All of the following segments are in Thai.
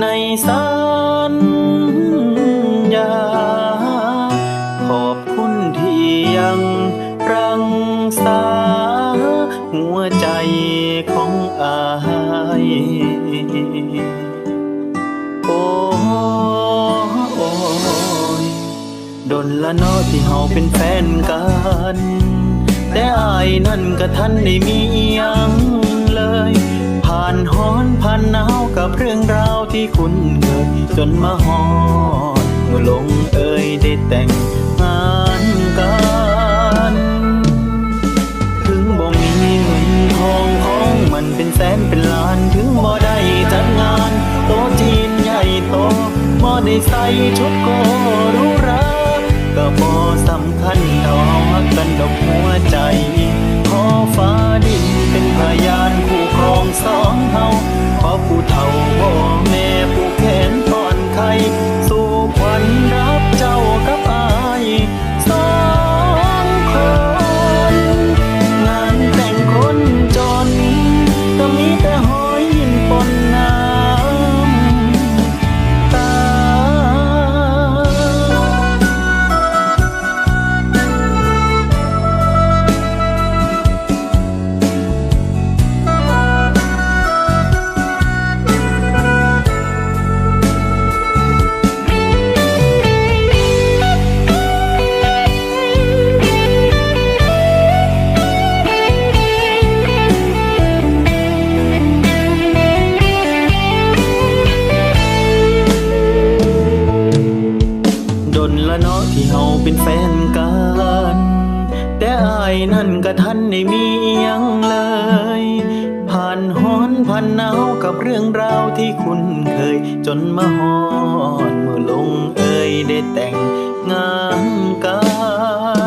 ในสัญญา ขอบคุณที่ยังรังษาหัวใจของอายโอ้โอ้ยดนละนอที่เฮาเป็นแฟนกัน แต่อายนั่นก็ทันได้มีอิหยังเลยานฮ้อนผ่านหนาวกับเรื่องราวที่คุ้นเคยจนมาฮอดเมื่อลงเอ่ยได้แต่งงานกัน ถึงบ่มีเงินทองของมันเป็นแสนเป็นล้านถึงบ่ได้จัดงานโตะจีนใหญ่โตบ่ได้ใส่ชุดโกรูราก็บ่สำคัญเท่าวักกันดอกหัวใจขอฟ้าดิ เป็นแฟนกัน แต่อายนั่นก็ทันได้มีอิหยังเลย ผ่านฮ้อนผ่านหนาวกับเรื่องราวที่คุ้นเคย จนมาฮอดเมื่อลงเอ่ยได้แต่งงานกั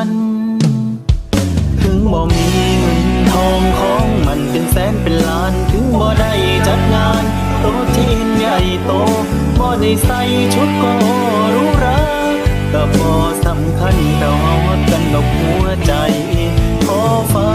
น ถึงบ่มีเงินทองของมันเป็นแสนเป็นล้าน ถึงบ่ได้จัดงานโตะจีนใหญ่โตบ่ได้ใส่ชุดกหรู ก็พอสำคัญเต่าเฮาฮักกันดอกหัวใจขอฟ้าดินเป็นพองสองเฮา